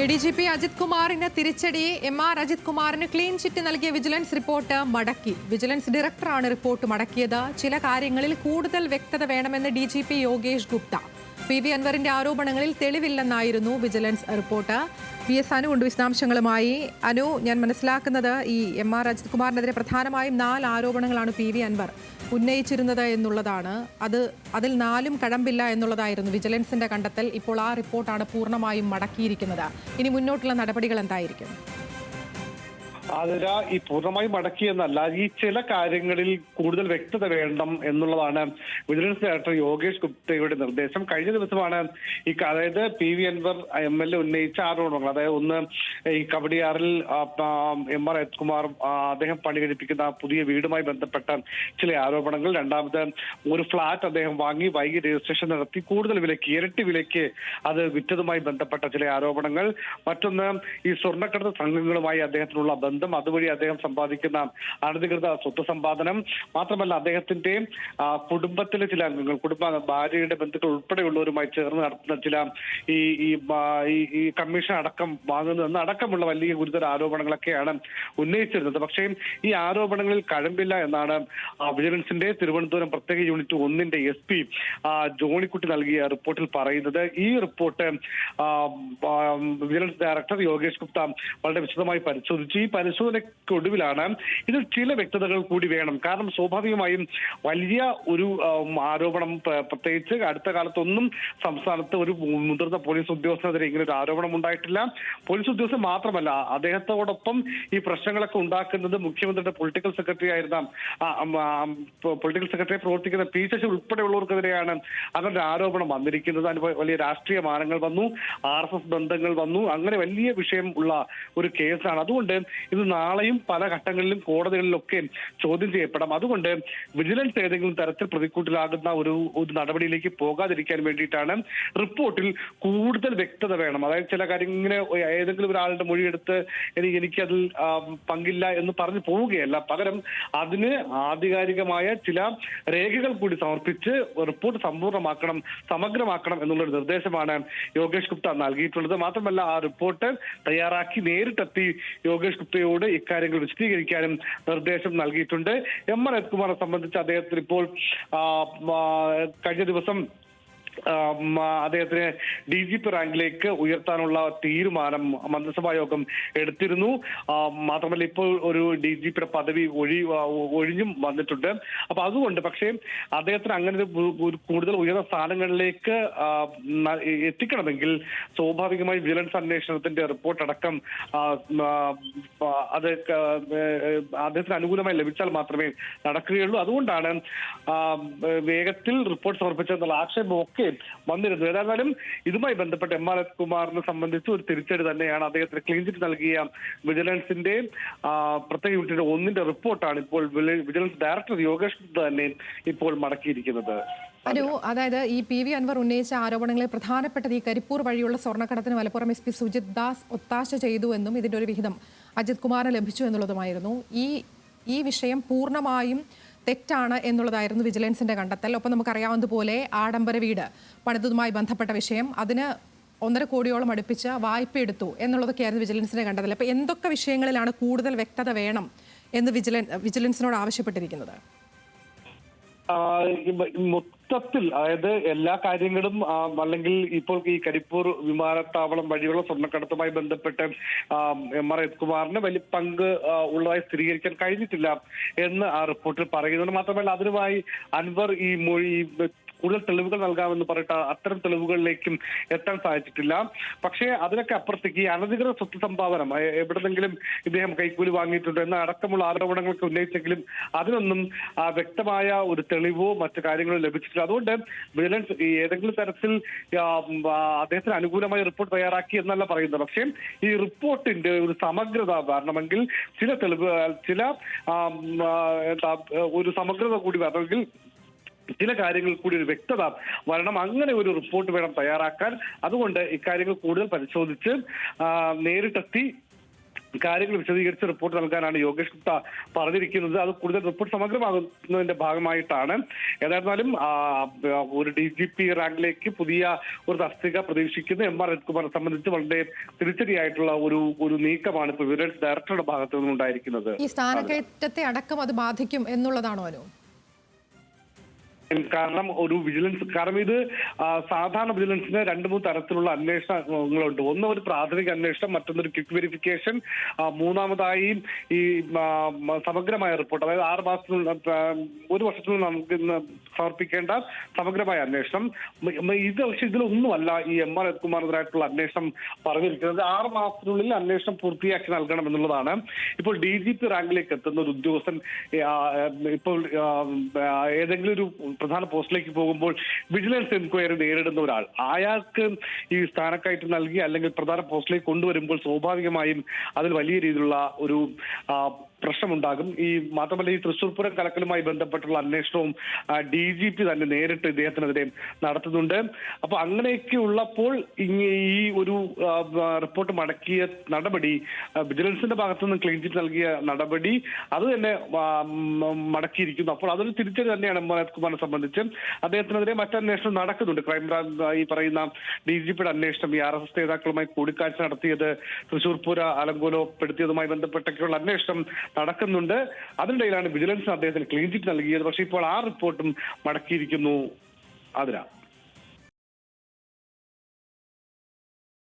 A D G P Ajith കുമാറിന് തിരിച്ചടി. M R Ajith കുമാറിന് ക്ലീൻ ചിറ്റ് നൽകിയ വിജിലൻസ് റിപ്പോർട്ട് മടക്കി. വിജിലൻസ് ഡയറക്ടറാണ് റിപ്പോർട്ട് മടക്കിയത്. ചില കാര്യങ്ങളിൽ കൂടുതൽ വ്യക്തത വേണമെന്ന് D G P Yogesh Gupta. P V അൻവറിന്റെ ആരോപണങ്ങളിൽ തെളിവില്ലെന്നായിരുന്നു vigilance report. P S Anu ഉണ്ട് വിശദാംശങ്ങളുമായി. അനു ഞാൻ മനസ്സിലാക്കുന്നത് ഈ എം ആർ അജിത് കുമാറിനെതിരെ പ്രധാനമായും നാല് ആരോപണങ്ങളാണ് പി വി അൻവർ ഉന്നയിച്ചിരുന്നത് എന്നുള്ളതാണ്. അത് അതിൽ നാലും കഴമ്പില്ല എന്നുള്ളതായിരുന്നു വിജിലൻസിന്റെ കണ്ടെത്തൽ. ഇപ്പോൾ ആ റിപ്പോർട്ടാണ് പൂർണമായും മടക്കിയിരിക്കുന്നത്. ഇനി മുന്നോട്ടുള്ള നടപടികൾ എന്തായിരിക്കും? അതിര ഈ പൂർണമായും മടക്കി എന്നല്ല ഈ ചില കാര്യങ്ങളിൽ കൂടുതൽ വ്യക്തത വേണം എന്നുള്ളതാണ് വിജിലൻസ് ഡയറക്ടർ യോഗേഷ് ഗുപ്തയുടെ നിർദ്ദേശം. കഴിഞ്ഞ ദിവസമാണ് ഈ അതായത് P V Anvar M L A ഉന്നയിച്ച ആരോപണങ്ങൾ. അതായത് ഒന്ന് ഈ ആ, എം ആർ കുമാർ അദ്ദേഹം പണി കഴിപ്പിക്കുന്ന പുതിയ വീടുമായി ബന്ധപ്പെട്ട ചില ആരോപണങ്ങൾ. രണ്ടാമത് ഒരു ഫ്ളാറ്റ് അദ്ദേഹം വാങ്ങി വൈകി രജിസ്ട്രേഷൻ നടത്തി. കൂടുതൽ വിലയ്ക്ക് ഇരട്ടി വിലയ്ക്ക് അത് വിറ്റതുമായി ബന്ധപ്പെട്ട ചില ആരോപണങ്ങൾ. മറ്റൊന്ന് ഈ സ്വർണക്കടത്ത് സംഘങ്ങളുമായി അദ്ദേഹത്തിനുള്ള ബന്ധം അതുവഴി അദ്ദേഹം സമ്പാദിക്കുന്ന അനധികൃത സ്വത്ത് സമ്പാദനം മാത്രമല്ല അദ്ദേഹത്തിന്റെ കുടുംബത്തിലെ ചില അംഗങ്ങൾ കുടുംബ ഭാര്യയുടെ ബന്ധുക്കൾ ഉൾപ്പെടെയുള്ളവരുമായി ചേർന്ന് നടത്തുന്ന ചില ഈ ഈ കമ്മീഷൻ അടക്കം വാങ്ങുന്നതെന്ന് അടക്കമുള്ള വലിയ ഗുരുതര ആരോപണങ്ങളൊക്കെയാണ് ഉന്നയിച്ചിരുന്നത്. പക്ഷേ ഈ ആരോപണങ്ങളിൽ കഴമ്പില്ല എന്നാണ് വിജിലൻസിന്റെ തിരുവനന്തപുരം പ്രത്യേക യൂണിറ്റ് ഒന്നിന്റെ എസ് പി ജോണിക്കുട്ടി നൽകിയ റിപ്പോർട്ടിൽ പറയുന്നത്. ഈ report vigilance director Yogesh Gupta വളരെ വിശദമായി പരിശോധിച്ചു. ഈ പരിശോധനയ്ക്കൊടുവിലാണ് ഇതിൽ ചില വ്യക്തതകൾ കൂടി വേണം. കാരണം സ്വാഭാവികമായും വലിയ ഒരു ആരോപണം പ്ര- പ്രത്യേകിച്ച് അടുത്ത കാലത്തൊന്നും സംസ്ഥാനത്ത് ഒരു മുതിർന്ന പോലീസ് ഉദ്യോഗസ്ഥനെതിരെ ഇങ്ങനെ ഒരു ആരോപണം ഉണ്ടായിട്ടില്ല. പോലീസ് ഉദ്യോഗസ്ഥൻ മാത്രമല്ല അദ്ദേഹത്തോടൊപ്പം ഈ പ്രശ്നങ്ങളൊക്കെ ഉണ്ടാക്കുന്നത് മുഖ്യമന്ത്രിയുടെ പൊളിറ്റിക്കൽ സെക്രട്ടറി ആയിരുന്ന പൊളിറ്റിക്കൽ സെക്രട്ടറി പ്രവർത്തിക്കുന്ന പി ശശി ഉൾപ്പെടെയുള്ളവർക്കെതിരെയാണ് അങ്ങനെ ആരോപണം വന്നിരിക്കുന്നത്. വലിയ രാഷ്ട്രീയ മാനങ്ങൾ വന്നു ആർ ബന്ധങ്ങൾ വന്നു. അങ്ങനെ വലിയ വിഷയം ഉള്ള ഒരു കേസാണ്. അതുകൊണ്ട് ഇത് നാളെയും പല ഘട്ടങ്ങളിലും കോടതികളിലൊക്കെ ചോദ്യം ചെയ്യപ്പെടാം. അതുകൊണ്ട് വിജിലൻസ് ഏതെങ്കിലും തരത്തിൽ പ്രതിക്കൂട്ടിലാകുന്ന ഒരു ഒരു നടപടിയിലേക്ക് പോകാതിരിക്കാൻ വേണ്ടിയിട്ടാണ് റിപ്പോർട്ടിൽ കൂടുതൽ വ്യക്തത വേണം. അതായത് ചില കാര്യങ്ങൾ ഇങ്ങനെ ഏതെങ്കിലും ഒരാളുടെ മൊഴിയെടുത്ത് എനിക്ക് എനിക്കതിൽ പങ്കില്ല എന്ന് പറഞ്ഞു പോവുകയല്ല. പകരം അതിന് ആധികാരികമായ ചില രേഖകൾ കൂടി സമർപ്പിച്ച് റിപ്പോർട്ട് സമ്പൂർണമാക്കണം സമഗ്രമാക്കണം എന്നുള്ളൊരു നിർദ്ദേശമാണ് യോഗേഷ് ഗുപ്ത നൽകിയിട്ടുള്ളത്. മാത്രമല്ല ആ റിപ്പോർട്ട് തയ്യാറാക്കി നേരിട്ടെത്തി യോഗേഷ് ഗുപ്തയോട് ഇക്കാര്യങ്ങൾ വിശദീകരിക്കാനും നിർദ്ദേശം നൽകിയിട്ടുണ്ട്. എം ആർ കുമാറിനെ സംബന്ധിച്ച് അദ്ദേഹത്തിന് ഇപ്പോൾ കഴിഞ്ഞ ദിവസം അദ്ദേഹത്തിന് ഡി ജി പി റാങ്കിലേക്ക് ഉയർത്താനുള്ള തീരുമാനം മന്ത്രിസഭാ യോഗം എടുത്തിരുന്നു. മാത്രമല്ല ഇപ്പോൾ ഒരു ഡി ജി പിയുടെ പദവി ഒഴി ഒഴിഞ്ഞും വന്നിട്ടുണ്ട്. അപ്പൊ അതുകൊണ്ട് പക്ഷേ അദ്ദേഹത്തിന് അങ്ങനെ ഒരു കൂടുതൽ ഉയർന്ന സ്ഥാനങ്ങളിലേക്ക് എത്തിക്കണമെങ്കിൽ സ്വാഭാവികമായി വിജിലൻസ് അന്വേഷണത്തിന്റെ റിപ്പോർട്ട് അടക്കം അത് അദ്ദേഹത്തിന് അനുകൂലമായി ലഭിച്ചാൽ മാത്രമേ നടക്കുകയുള്ളൂ. അതുകൊണ്ടാണ് വേഗത്തിൽ റിപ്പോർട്ട് സമർപ്പിച്ചതെന്നുള്ള ആക്ഷേപമൊക്കെ വന്നിരുന്നു ഏതായാലും ഇതുമായി ബന്ധപ്പെട്ട് എം ആർ എസ് കുമാറിനെ സംബന്ധിച്ച് ഒരു തിരിച്ചടി തന്നെയാണ് അദ്ദേഹത്തിന് ക്ലീൻ ചിറ്റ് നൽകിയ വിജിലൻസിന്റെ പ്രത്യേക യൂണിറ്റിന്റെ ഒന്നിന്റെ റിപ്പോർട്ടാണ് ഇപ്പോൾ വിജിലൻസ് ഡയറക്ടർ യോഗേഷ് തന്നെ ഇപ്പോൾ മടക്കിയിരിക്കുന്നത്. അനു അതായത് ഈ പി വി അൻവർ ഉന്നയിച്ച ആരോപണങ്ങളിൽ പ്രധാനപ്പെട്ടത് ഈ കരിപ്പൂർ വഴിയുള്ള സ്വർണക്കടത്തിന് മലപ്പുറം എസ് പി സുജിത് ദാസ് ഒത്താശ ചെയ്തു എന്നും ഇതിന്റെ ഒരു വിഹിതം അജിത് കുമാറിന് ലഭിച്ചു എന്നുള്ളതുമായിരുന്നു. ഈ ഈ വിഷയം പൂർണമായും തെറ്റാണ് എന്നുള്ളതായിരുന്നു വിജിലൻസിന്റെ കണ്ടെത്തൽ. ഒപ്പം നമുക്കറിയാവുന്നതുപോലെ ആഡംബര വീട് പണിതതുമായി ബന്ധപ്പെട്ട വിഷയം അതിന് ഒന്നര കോടിയോളം അടുപ്പിച്ച് വായ്പ എടുത്തു എന്നുള്ളതൊക്കെ ആയിരുന്നു വിജിലൻസിന്റെ കണ്ടെത്തൽ. അപ്പോൾ എന്തൊക്കെ വിഷയങ്ങളിലാണ് കൂടുതൽ വ്യക്തത വേണം എന്ന് വിജിലൻ വിജിലൻസിനോട് ആവശ്യപ്പെട്ടിരിക്കുന്നത്? മൊത്തത്തിൽ അതായത് എല്ലാ കാര്യങ്ങളും അല്ലെങ്കിൽ ഇപ്പോൾ ഈ കരിപ്പൂർ വിമാനത്താവളം വഴിയുള്ള സ്വർണക്കടത്തുമായി ബന്ധപ്പെട്ട് എം ആർ കുമാറിന് വലിയ പങ്ക് ഉള്ളതായി സ്ഥിരീകരിക്കാൻ കഴിഞ്ഞിട്ടില്ല എന്ന് ആ റിപ്പോർട്ടിൽ പറയുന്നുണ്ട്. മാത്രമല്ല അതിനുമായി അൻവർ ഈ മൊഴി കൂടുതൽ തെളിവുകൾ നൽകാമെന്ന് പറഞ്ഞിട്ട് അത്തരം തെളിവുകളിലേക്കും എത്താൻ സാധിച്ചിട്ടില്ല. പക്ഷേ അതിനൊക്കെ അപ്പുറത്തേക്ക് ഈ അനധികൃത സ്വത്ത് സമ്പാദനം എവിടെന്നെങ്കിലും ഇദ്ദേഹം കൈക്കൂലി വാങ്ങിയിട്ടുണ്ട് എന്ന അടക്കമുള്ള ആരോപണങ്ങളൊക്കെ ഉന്നയിച്ചെങ്കിലും അതിനൊന്നും വ്യക്തമായ ഒരു തെളിവോ മറ്റു കാര്യങ്ങളോ ലഭിച്ചിട്ടില്ല. അതുകൊണ്ട് വിജിലൻസ് ഏതെങ്കിലും തരത്തിൽ അദ്ദേഹത്തിന് അനുകൂലമായ റിപ്പോർട്ട് തയ്യാറാക്കി എന്നല്ല പറയുന്നത്. പക്ഷേ ഈ റിപ്പോർട്ടിന്റെ ഒരു സമഗ്രത വരണമെങ്കിൽ ചില തെളിവ് ചില ഒരു സമഗ്രത കൂടി വരണമെങ്കിൽ ചില കാര്യങ്ങൾ കൂടി ഒരു വ്യക്തത വരണം. അങ്ങനെ ഒരു റിപ്പോർട്ട് വേണം തയ്യാറാക്കാൻ. അതുകൊണ്ട് ഇക്കാര്യങ്ങൾ കൂടുതൽ പരിശോധിച്ച് നേരിട്ടെത്തി കാര്യങ്ങൾ വിശദീകരിച്ച് റിപ്പോർട്ട് നൽകാനാണ് യോഗേഷ് ഗുപ്ത പറഞ്ഞിരിക്കുന്നത്. അത് കൂടുതൽ റിപ്പോർട്ട് സമഗ്രമാകുന്നതിന്റെ ഭാഗമായിട്ടാണ്. ഏതായിരുന്നാലും ഒരു ഡി ജി പി റാങ്കിലേക്ക് പുതിയ ഒരു തസ്തിക പ്രതീക്ഷിക്കുന്ന എം ആർ രത്കുമാറെ സംബന്ധിച്ച് വളരെ തിരിച്ചടിയായിട്ടുള്ള ഒരു ഒരു നീക്കമാണ് ഇപ്പൊ വിജിലൻസ് ഡയറക്ടറുടെ ഭാഗത്തു നിന്നുണ്ടായിരിക്കുന്നത്. ഈ സ്ഥാനക്കയറ്റത്തെ അടക്കം അത് ബാധിക്കും എന്നുള്ളതാണോ കാരണം ഒരു വിജിലൻസ് കാരണം ഇത് സാധാരണ വിജിലൻസിന് രണ്ട് മൂന്ന് തരത്തിലുള്ള അന്വേഷണങ്ങളുണ്ട് ഒന്ന് ഒരു പ്രാഥമിക അന്വേഷണം മറ്റൊന്നൊരു ക്വിക്ക് വെരിഫിക്കേഷൻ മൂന്നാമതായി ഈ സമഗ്രമായ റിപ്പോർട്ട് അതായത് ആറ് മാസത്തിനുള്ള ഒരു വർഷത്തിനുള്ളിൽ നമുക്ക് ഇന്ന് സമർപ്പിക്കേണ്ട സമഗ്രമായ അന്വേഷണം. ഇത് പക്ഷെ ഇതിലൊന്നുമല്ല ഈ എം ആർ രത്കുമാറിനെതിരായിട്ടുള്ള അന്വേഷണം പറഞ്ഞിരിക്കുന്നത്. ആറ് മാസത്തിനുള്ളിൽ അന്വേഷണം പൂർത്തിയാക്കി നൽകണം എന്നുള്ളതാണ്. ഇപ്പോൾ ഡി ജി പി റാങ്കിലേക്ക് എത്തുന്ന ഒരു ഉദ്യോഗസ്ഥൻ ഇപ്പോൾ ഏതെങ്കിലും ഒരു പ്രധാന പോസ്റ്റിലേക്ക് പോകുമ്പോൾ വിജിലൻസ് എൻക്വയറി നേരിടുന്ന ഒരാൾ. അയാൾക്ക് ഈ സ്ഥാനക്കയറ്റം നൽകി അല്ലെങ്കിൽ പ്രധാന പോസ്റ്റിലേക്ക് കൊണ്ടുവരുമ്പോൾ സ്വാഭാവികമായും അതിൽ വലിയ രീതിയിലുള്ള ഒരു പ്രശ്നമുണ്ടാകും. ഈ മാത്രമല്ല ഈ തൃശൂർ പൂരം കലക്കലുമായി ബന്ധപ്പെട്ടുള്ള അന്വേഷണവും ഡി ജി പി തന്നെ നേരിട്ട് ഇദ്ദേഹത്തിനെതിരെ നടത്തുന്നുണ്ട്. അപ്പൊ അങ്ങനെയൊക്കെ ഉള്ളപ്പോൾ ഈ ഒരു റിപ്പോർട്ട് മടക്കിയ നടപടി വിജിലൻസിന്റെ ഭാഗത്തു നിന്ന് ക്ലീൻ ചിറ്റ് നൽകിയ നടപടി അത് തന്നെ മടക്കിയിരിക്കുന്നു. അപ്പോൾ അതൊരു തിരിച്ചടി തന്നെയാണ് മനോജ് കുമാറിനെ സംബന്ധിച്ച്. അദ്ദേഹത്തിനെതിരെ മറ്റന്വേഷണം നടക്കുന്നുണ്ട്. ക്രൈംബ്രാഞ്ച് ഈ പറയുന്ന ഡി ജി പിയുടെ അന്വേഷണം ഈ ആർ എസ് എസ് നേതാക്കളുമായി കൂടിക്കാഴ്ച നടത്തിയത് തൃശൂർ അലങ്കോലപ്പെടുത്തിയതുമായി ബന്ധപ്പെട്ടൊക്കെയുള്ള അന്വേഷണം നടക്കുന്നുണ്ട്. അതിനിടയിലാണ് വിജിലൻസ് അദ്ദേഹത്തിന് ക്ലീൻ ചിറ്റ് നൽകിയത്. പക്ഷേ ഇപ്പോൾ ആ റിപ്പോർട്ടും മടക്കിയിരിക്കുന്നു. അതിനാ